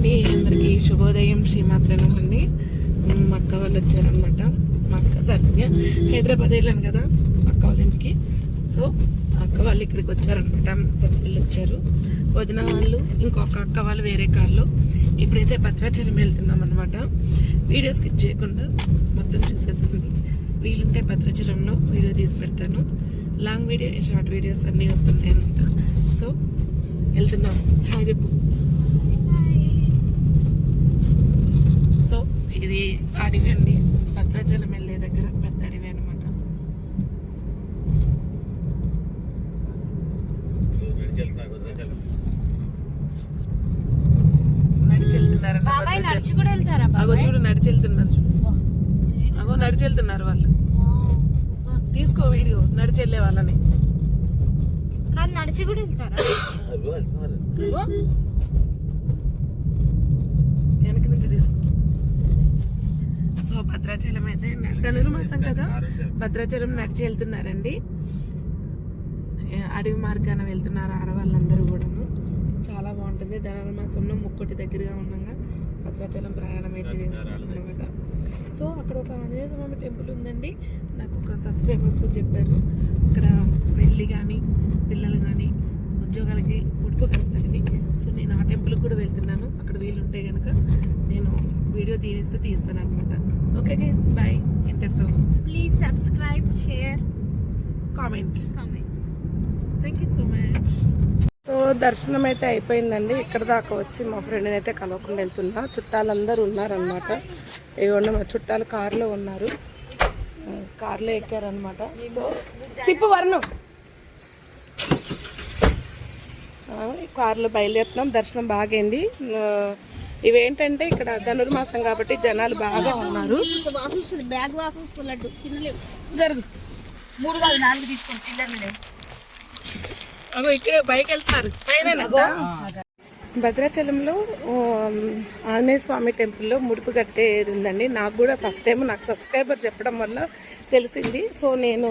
అండి అందరికీ శుభోదయం శ్రీమాత్రనం అండి. మా అక్క వాళ్ళు వచ్చారనమాట మా అక్క సరే హైదరాబాద్ వెళ్ళాను కదా మా అక్క వాళ్ళ ఇంటికి. సో అక్క వాళ్ళు ఇక్కడికి వచ్చారనమాట సత్యలు వచ్చారు. వదిన వాళ్ళు ఇంకొక అక్క వాళ్ళు వేరే కార్లో. ఇప్పుడైతే భద్రాచలం వెళ్తున్నాం అనమాట వీడియో స్కిప్ చేయకుండా మొత్తం చూసేసాను వీలుంటే భద్రాచలంలో వీడియో తీసి పెడతాను. లాంగ్ వీడియో షార్ట్ వీడియోస్ అన్నీ వస్తున్నాయి అనమాట సో వెళ్తున్నాం. హాయ్ చెప్పు సో ఇది అడవి అండి భద్రాచలం వెళ్ళే దగ్గర పెద్ద అడవి అనమాట నడిచి వెళ్తున్నారంట బాబాయ్ భద్రాచలం. నడిచి కూడా వెళ్తారా అగో చూడు నడిచి వెళ్తున్నారు చూడు అగో నడిచి వెళ్తున్నారు వాళ్ళు తీసుకో వీడియో నడిచి వెళ్ళే వాళ్ళని నడిచి కూడా వెళ్తారా. వెనక నుంచి తీసుకో. సో భద్రాచలం అయితే ధనుర్మాసం కదా? భద్రాచలం నడిచి వెళ్తున్నారండి. అడవి మార్గాన వెళ్తున్నారు ఆడవాళ్ళందరూ కూడాను. చాలా బాగుంటుంది. ధనుర్మాసంలో ముక్కోటి దగ్గరగా ఉండగా భద్రాచలం ప్రయాణం అయితే చేస్తున్నాం అనమాట సో అక్కడ ఒక ఆంజనేయ స్వామి టెంపుల్ ఉందండి. నాకు ఒక సబ్స్క్రైబర్స్ చెప్పారు. అక్కడ పెళ్ళి కానీ పిల్లలు కానీ ఉద్యోగాలకి ఉడుపు కడతారని సో నేను ఆ టెంపుల్కి కూడా వెళ్తున్నాను. అక్కడ వీలుంటే కనుక నేను వీడియో తీరిస్తే తీస్తాను అనమాట ఓకే గైస్ బాయ్. ఇంతటితో please subscribe share. Comment. Comment. Thank you so much so దర్శనం అయితే అయిపోయిందండి. ఇక్కడ దాకా వచ్చి మా ఫ్రెండ్ని అయితే కలవకుండా వెళ్తున్నా. చుట్టాలందరూ ఉన్నారనమాట ఇవ్వండి మా చుట్టాలు కారులో ఉన్నారు. కారులో ఎక్కారనమాట సో తిప్పు వర్ణం ఆ, ఈ కారులో బయలుదేరుతున్నాం. దర్శనం బాగైంది. ఇవేంటంటే ఇక్కడ ధనుర్మాసం కాబట్టి జనాలు బాగా ఉన్నారు. వాసన వస్తుంది బ్యాగ్ వాసన వస్తుంది లడ్డు తినలేవు జరుగు. మూడు కాదు నాలుగు తీసుకోండి చిల్లర లేవు. అగో ఇక్కడే బైక్ వెళ్తున్నారు పైన భద్రాచలంలో ఆంజనేయ స్వామి టెంపుల్లో ముడుపు కట్టేది ఉందండి నాకు కూడా ఫస్ట్ టైం నాకు సబ్స్క్రైబర్ చెప్పడం వల్ల తెలిసింది. సో నేను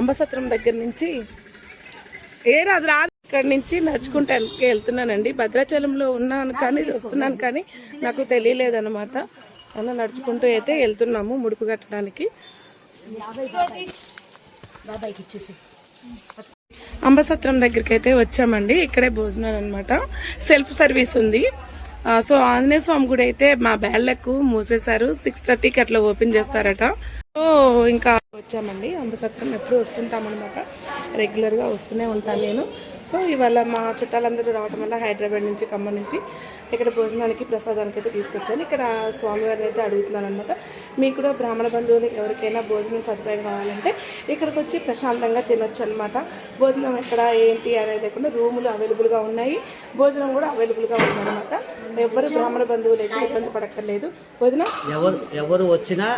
అంబసత్రం దగ్గర నుంచి ఏ రాదు రాదు. ఇక్కడ నుంచి నడుచుకుంటూ వెళ్తున్నానండి. భద్రాచలంలో ఉన్నాను కానీ వస్తున్నాను కానీ నాకు తెలియలేదన్నమాట. అలా నడుచుకుంటూ అయితే వెళ్తున్నాము ముడుపు కట్టడానికి. అంబసత్రం దగ్గరికి అయితే వచ్చామండి. ఇక్కడే భోజనాలు అనమాట సెల్ఫ్ సర్వీస్ ఉంది. సో ఆంజనేయ స్వామి గుడి అయితే మా బ్యాళ్ళకు మూసేశారు. సిక్స్ థర్టీకి అట్లా ఓపెన్ చేస్తారట. ఇంకా వచ్చామండి. అంబసత్రం ఎప్పుడు వస్తుంటాం అనమాట రెగ్యులర్గా వస్తూనే ఉంటాను నేను. సో ఇవాళ మా చుట్టాలందరూ రావడం వల్ల హైదరాబాద్ నుంచి ఖమ్మం నుంచి ఇక్కడ భోజనానికి ప్రసాదానికి అయితే తీసుకొచ్చాను. ఇక్కడ స్వామివారిని అయితే అడుగుతున్నాను అనమాట మీకు కూడా బ్రాహ్మణ బంధువులు ఎవరికైనా భోజనం సదుపాయం కావాలంటే ఇక్కడికి వచ్చి ప్రశాంతంగా తినొచ్చు అనమాట భోజనం ఎక్కడ ఏంటి అనేది లేకుండా రూములు అవైలబుల్గా ఉన్నాయి. భోజనం కూడా అవైలబుల్గా ఉందన్నమాట. ఎవ్వరు బ్రాహ్మణ బంధువులు అయితే ఇబ్బంది పడక్కర్లేదు. వదిన? ఎవరు ఎవరు వచ్చినా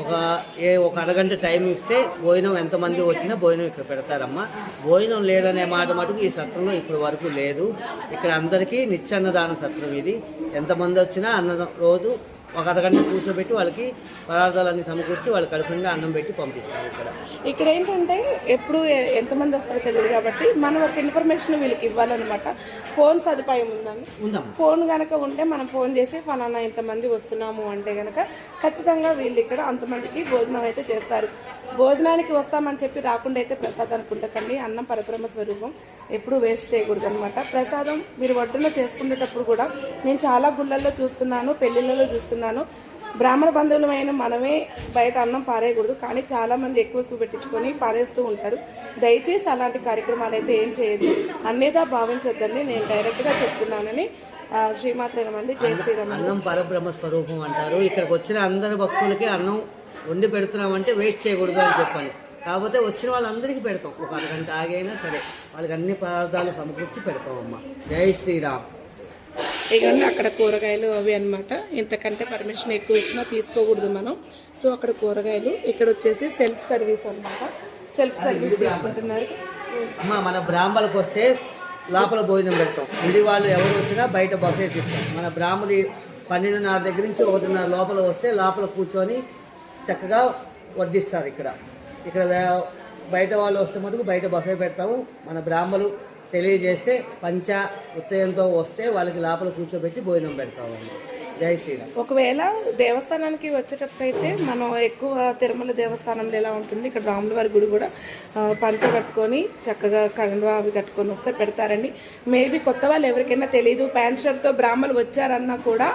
ఒక ఏ ఒక అరగంట టైం ఇస్తే భోజనం ఎంతమంది వచ్చినా భోజనం ఇక్కడ పెడతారమ్మా. భోజనం లేదనే మాట మటుకు ఈ సత్రంలో ఇప్పటి వరకు లేదు. ఇక్కడ అందరికీ నిత్యాన్నదాన సత్రం ఇది. ఎంతమంది వచ్చినా అన్న రోజు ఒక అరగంట కూర్చోబెట్టి వాళ్ళకి పదార్థాలన్నీ సమకూర్చి వాళ్ళ కడుపునిండా అన్నం పెట్టి పంపిస్తాం ఇక్కడ. ఇక్కడ ఏంటంటే ఎప్పుడు ఎంతమంది వస్తారో తెలియదు కాబట్టి మనం ఒక ఇన్ఫర్మేషన్ వీళ్ళకి ఇవ్వాలన్నమాట. ఫోన్ సదుపాయం ఉందని ఉందమ్మా. ఫోన్ కనుక ఉంటే మనం ఫోన్ చేసి ఫలానా ఇంతమంది వస్తున్నాము అంటే కనుక ఖచ్చితంగా వీళ్ళు ఇక్కడ అంతమందికి భోజనం అయితే చేస్తారు. భోజనానికి వస్తామని చెప్పి రాకుండా అయితే ప్రసాదానికి ఉండకండి అన్నం పరబ్రహ్మ స్వరూపం ఎప్పుడు వేస్ట్ చేయకూడదు అనమాట ప్రసాదం మీరు ఒడ్డున చేసుకునేటప్పుడు కూడా నేను చాలా గుళ్ళల్లో చూస్తున్నాను పెళ్ళిళ్ళలో చూస్తున్నాను. బ్రాహ్మణ బంధువులమైన మనమే బయట అన్నం పారేయకూడదు కానీ చాలా మంది ఎక్కువ ఎక్కువ పెట్టించుకొని పారేస్తూ ఉంటారు. దయచేసి అలాంటి కార్యక్రమాలు అయితే ఏం చేయొద్దు. అన్నేదా భావించొద్దండి నేను డైరెక్ట్గా చెప్తున్నానని ఆ, శ్రీమాత్రేనమండి జై శ్రీరామ్ అన్నం పరబ్రహ్మ స్వరూపం అంటారు. ఇక్కడికి వచ్చిన అందరి భక్తులకి అన్నం వండి పెడుతున్నామంటే వేస్ట్ చేయకూడదు అని చెప్పండి కాకపోతే వచ్చిన వాళ్ళందరికీ పెడతాం. ఒక అరగంట ఆగైనా సరే వాళ్ళకి అన్ని పదార్థాలు సమకూర్చి పెడతాం అమ్మ జై శ్రీరామ్. ఇవన్నీ అక్కడ కూరగాయలు అవి అన్నమాట. ఇంతకంటే పర్మిషన్ ఎక్కువ ఇచ్చినా తీసుకోకూడదు మనం. సో అక్కడ కూరగాయలు ఇక్కడ వచ్చేసి సెల్ఫ్ సర్వీస్ అన్నమాట. సెల్ఫ్ సర్వీస్ తీసుకుంటున్నారు. మన బ్రాహ్మణులకు వస్తే లోపల భోజనం పెడతాం. ఇది వాళ్ళు ఎవరు వచ్చినా బయట బఫేస్ ఇస్తాం. మన బ్రాహ్మణి పన్నెండున్నర దగ్గర నుంచి ఒకటిన్నర లోపల వస్తే లోపల కూర్చొని చక్కగా వడ్డిస్తారు ఇక్కడ. ఇక్కడ బయట వాళ్ళు వస్తే మటుకు బయట బఫే పెడతాము. మన బ్రాహ్మలు తెలియజేస్తే పంచ ఉత్తయంతో వస్తే వాళ్ళకి లోపల కూర్చోబెట్టి భోజనం పెడతామండి జై శ్రీరామ్. ఒకవేళ దేవస్థానానికి వచ్చేటప్పుడైతే మనం ఎక్కువ తిరుమల దేవస్థానంలో ఎలా ఉంటుంది ఇక్కడ రాముల వారి గుడి కూడా పంచ కట్టుకొని చక్కగా కండువా అవి కట్టుకొని వస్తే పెడతారండి. మేబీ కొత్త వాళ్ళు ఎవరికైనా తెలియదు ప్యాంట్ షర్ట్తో బ్రాహ్మణులు వచ్చారన్నా కూడా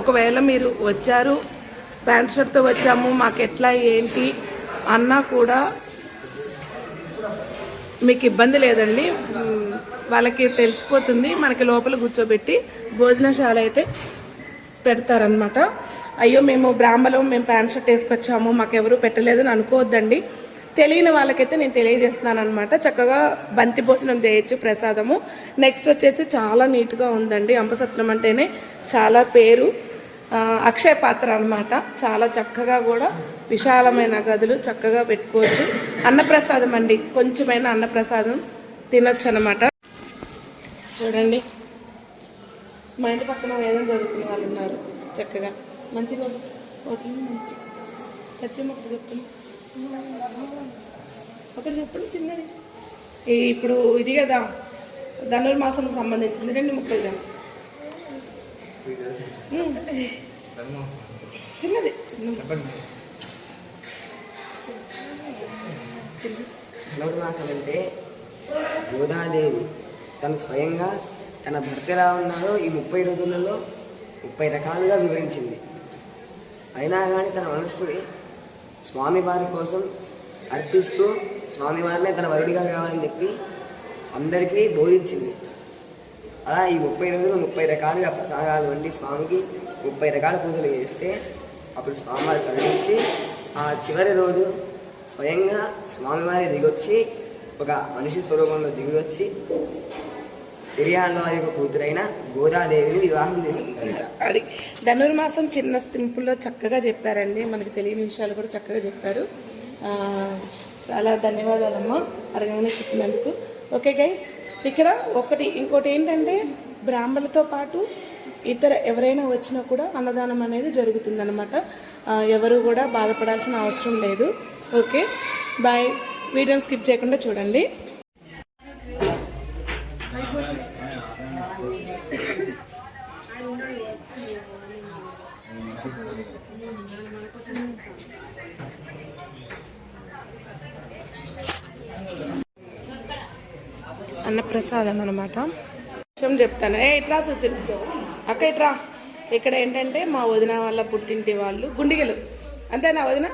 ఒకవేళ మీరు వచ్చారు ప్యాంట్ షర్ట్తో వచ్చాము మాకు ఎట్లా ఏంటి అన్నా కూడా మీకు ఇబ్బంది లేదండి. వాళ్ళకి తెలిసిపోతుంది. మనకి లోపల కూర్చోబెట్టి భోజనశాల అయితే పెడతారనమాట అయ్యో మేము బ్రాహ్మలో మేము ప్యాంట్ షర్ట్ వేసుకొచ్చాము మాకెవరూ పెట్టలేదని అనుకోవద్దండి. తెలియని వాళ్ళకైతే నేను తెలియజేస్తున్నాను అనమాట చక్కగా బంతి భోజనం చేయొచ్చు ప్రసాదము. నెక్స్ట్ వచ్చేసి చాలా నీట్గా ఉందండి. అంబసత్రం అంటేనే చాలా పేరు. అక్షయ పాత్ర అన్నమాట. చాలా చక్కగా కూడా విశాలమైన గదులు చక్కగా పెట్టుకోవచ్చు. అన్నప్రసాదం అండి. కొంచెమైనా అన్నప్రసాదం తినొచ్చు అనమాట చూడండి. మా ఇంటి పక్కన వేదం చదువుకునే వాళ్ళు ఉన్నారు. చక్కగా. మంచిగా ఓకే మంచి సత్యం ఒకటి ఒకటి చెప్పండి చిన్నది. ఈ ఇప్పుడు ఇది కదా. ధనుర్మాసం సంబంధించింది. రెండు ముక్కలు ఉమ్. చిన్నది. చిన్నది అంటే గోదాదేవి తను స్వయంగా తన భర్త ఎలా ఉన్నారో ఈ ముప్పై రోజులలో ముప్పై రకాలుగా వివరించింది. అయినా కానీ తన మనస్సుని స్వామివారి కోసం అర్పిస్తూ స్వామివారినే తన వరుడిగా కావాలని చెప్పి అందరికీ బోధించింది. అలా ఈ ముప్పై రోజులు ముప్పై రకాలుగా ప్రసాదాలు వండి స్వామికి ముప్పై రకాల పూజలు చేస్తే అప్పుడు స్వామివారి కరుణించి ఆ చివరి రోజు స్వయంగా స్వామివారి దిగొచ్చి ఒక మనిషి స్వరూపంలో దిగివచ్చి తిరియాళ్ళ యొక్క కూతురైన గోదాదేవిని వివాహం చేసుకుంటారు అది ధనుర్మాసం చిన్న సింపుల్లో చక్కగా చెప్పారండి. మనకి తెలియని విషయాలు కూడా చక్కగా చెప్పారు. చాలా ధన్యవాదాలమ్మా. అరగంగానే చెప్పినందుకు. ఓకే గైస్ ఇక్కడ ఒకటి ఇంకోటి ఏంటంటే బ్రాహ్మణులతో పాటు ఇతర ఎవరైనా వచ్చినా కూడా అన్నదానం అనేది జరుగుతుందనమాట ఎవరు కూడా బాధపడాల్సిన అవసరం లేదు. Okay bye. వీడియోని స్కిప్ చేయకుండా చూడండి. అన్నప్రసాదం అనమాట విషయం చెప్తాను. ఏ ఇట్లా సుశీల్. అక్క ఇట్రా. ఇక్కడ ఏంటంటే మా వదిన వాళ్ళ పుట్టింటి వాళ్ళు గుండిగలు. అంతేనా వదిన?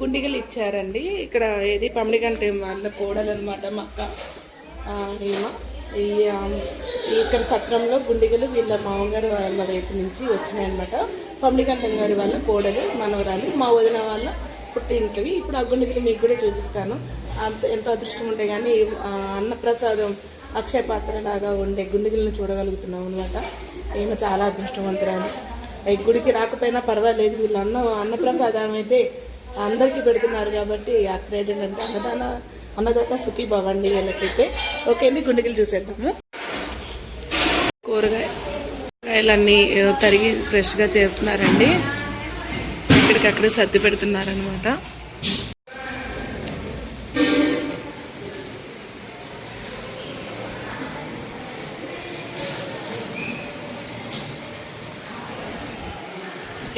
గుండిగలు ఇచ్చారండి. ఇక్కడ ఏది? పమిడిగంటే వాళ్ళ కోడలు అనమాట మా అక్క. ఏమో ఈ ఇక్కడ సక్రంలో గుండిగలు వీళ్ళ మామగారు వాళ్ళ వైపు నుంచి వచ్చినాయి అనమాట పమిడిగంటం గారి వాళ్ళ కోడలు మనవరాలు మా వదిన వాళ్ళ పుట్టింటివి. ఇప్పుడు ఆ గుండిగలు మీకు కూడా చూపిస్తాను. అంత ఎంతో అదృష్టం ఉంటే కానీ అన్నప్రసాదం అక్షయపాత్ర లాగా ఉండే గుండెలను చూడగలుగుతున్నాం అనమాట ఈమె చాలా అదృష్టవంతురాలు. ఈ గుడికి రాకపోయినా పర్వాలేదు వీళ్ళు అన్న అన్నప్రసాదం అయితే అందరికీ పెడుతున్నారు కాబట్టి ఆ క్రెడిట్ అంటే అన్నదాన అన్నదాత సుఖీ భవండి వీళ్ళకైతే. ఓకే అండి గుండెలు చూసేద్దాము. కూరగాయ కూరగాయలన్నీ తరిగి ఫ్రెష్గా చేస్తున్నారండి. ఇక్కడికక్కడ సర్ది పెడుతున్నారనమాట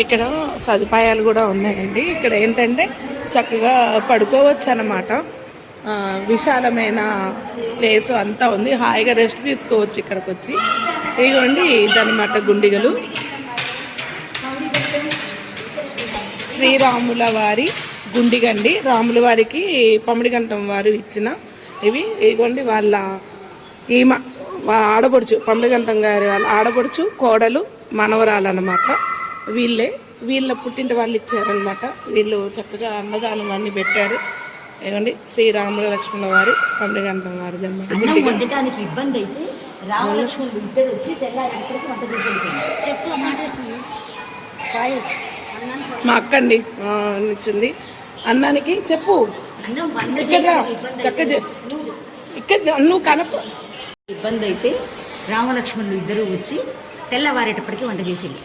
ఇక్కడ సదుపాయాలు కూడా ఉన్నాయండి. ఇక్కడ ఏంటంటే చక్కగా పడుకోవచ్చు అనమాట విశాలమైన ప్లేస్ అంతా ఉంది. హాయిగా రెస్ట్ తీసుకోవచ్చు ఇక్కడికి వచ్చి ఇదిగోండి ఇదనమాట గుండిగలు. శ్రీరాముల వారి గుండిగండి. రాముల వారికి పమిడిగంటం వారు ఇచ్చిన ఇవి. ఇదిగోండి వాళ్ళ ఈమ ఆడపడుచు పమిడిగంటం గారి వాళ్ళ ఆడపడుచు కోడలు మనవరాలు అన్నమాట వీళ్ళే వీళ్ళ పుట్టింటి వాళ్ళు ఇచ్చారనమాట వీళ్ళు చక్కగా అన్నదానం అన్ని పెట్టారు. ఇదిగోండి శ్రీరాముల లక్ష్మణుల వారి అనమాట అన్నం వండటానికి ఇబ్బంది అయితే రామలక్ష్మణులు ఇద్దరు వచ్చి తెల్లారి వంట చెప్పు మా అక్క అండి ఇచ్చింది అన్నానికి చెప్పు. ఇక్కడ చక్క ఇక్కడ నువ్వు కనప ఇబ్బంది అయితే రామలక్ష్మణులు ఇద్దరు వచ్చి తెల్లవారేటప్పటికి వంట చేసి వెళ్ళి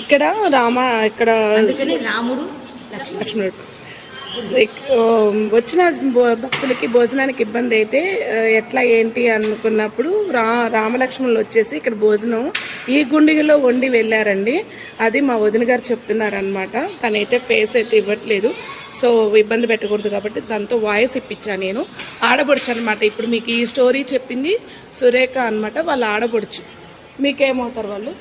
ఇక్కడ రామ ఇక్కడ అందుకని రాముడు లక్ష్మణుడు. వచ్చిన భక్తులకి భోజనానికి ఇబ్బంది అయితే ఎట్లా ఏంటి అనుకున్నప్పుడు రా రామలక్ష్మణులు వచ్చేసి ఇక్కడ భోజనం ఈ గుండిగలో వండి వెళ్ళారండి. అది మా వదిన గారు చెప్తున్నారనమాట తనైతే ఫేస్ అయితే ఇవ్వట్లేదు. సో ఇబ్బంది పెట్టకూడదు కాబట్టి దాంతో వాయిస్ ఇప్పించాను నేను. ఆడపడుచు అనమాట ఇప్పుడు మీకు ఈ స్టోరీ చెప్పింది సురేఖ అనమాట వాళ్ళ ఆడపడుచు. మీకేమవుతారు వాళ్ళు?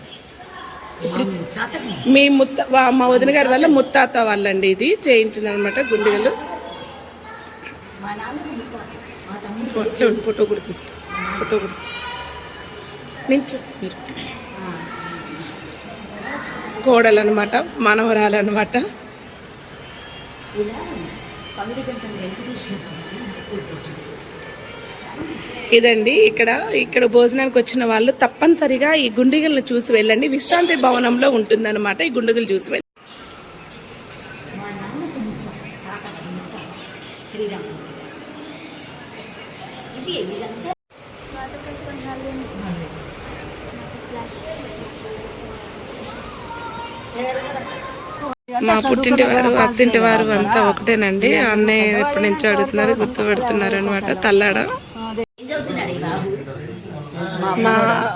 మీ ముత్త మా వదిన గారి వల్ల ముత్తాత వాళ్ళండి ఇది. చేయించింది అనమాట గుండెలు ఫోటో ఫోటో కూడా తీస్తా. ఫోటో కూడా తీస్తా. నించు మీరు. కోడలు అనమాట మనవరాలు అనమాట ఇదండి. ఇక్కడ ఇక్కడ భోజనానికి వచ్చిన వాళ్ళు తప్పనిసరిగా ఈ గుండిగలను చూసి వెళ్ళండి. విశ్రాంతి భవనంలో ఉంటుందన్నమాట ఈ గుండుగలు చూసి వెళ్ళండి మా పుట్టింటి వారు అత్తింటి వారు అంతా ఒకటేనండి. అన్నయ్య ఎప్పటి నుంచో అడుగుతున్నారు గుర్తుపెడుతున్నారు అనమాట తల్లాడ. మా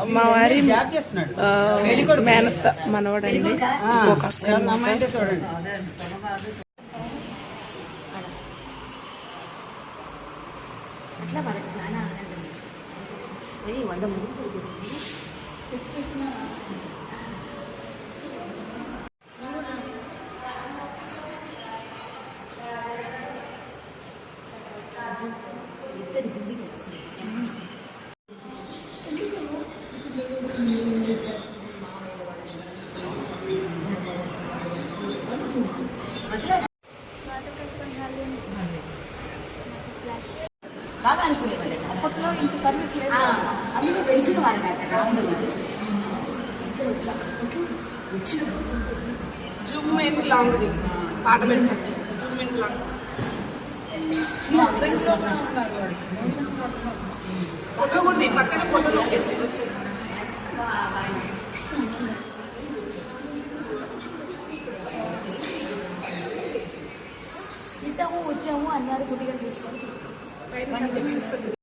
మా వారి మేనత్త మనవడండి. అట్లా వాళ్ళకి చాలా ఆనందం వంద మంది బాగా అనుకునేవాళ్ళు. అప్పట్లో ఇంత సర్వీస్ లేదు. అందులో తెలిసిన కాదు రాముడు జూమ్ లాంగ్ పాట పెడతాను జూమ్ ఏంటి లాంగ్? ఫోటో కూడా పక్కన ఫోటో వచ్చేసి వచ్చేస్తాను వచ్చాము అన్నారు గుడిగా తెచ్చాము పైన పెద్ద వచ్చి